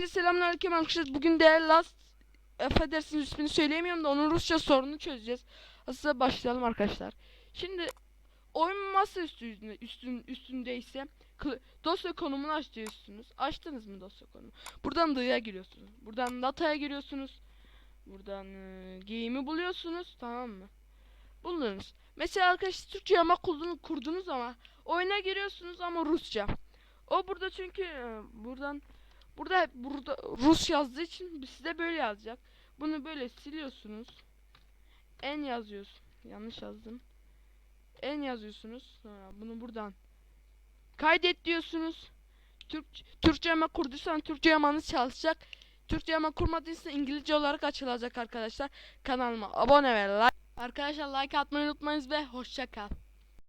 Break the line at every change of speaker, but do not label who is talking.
Selamünaleyküm arkadaşlar. Bugün de Last affedersiniz ismini söyleyemiyorum da onun Rusça sorununu çözeceğiz. Aslında başlayalım arkadaşlar. Şimdi oyun masa üstünde, üstün, üstündeyse kı- dosya konumunu açıyorsunuz. Açtınız mı dosya konumu? Buradan D'ya giriyorsunuz. Buradan data'ya giriyorsunuz. Buradan e, game'i buluyorsunuz. Tamam mı? Buldunuz. Mesela arkadaşlar Türkçe ama kurdunuz, kurdunuz ama oyuna giriyorsunuz ama Rusça. O burada çünkü e, buradan Burada burada Rus yazdığı için size böyle yazacak. Bunu böyle siliyorsunuz. En yazıyorsun. Yanlış yazdım. En yazıyorsunuz. Sonra bunu buradan kaydet diyorsunuz. Türk Türkçe yama kurduysan Türkçe yamanız çalışacak. Türkçe yama kurmadıysa İngilizce olarak açılacak arkadaşlar. Kanalıma abone ve like. Arkadaşlar like atmayı unutmayınız ve hoşça kal.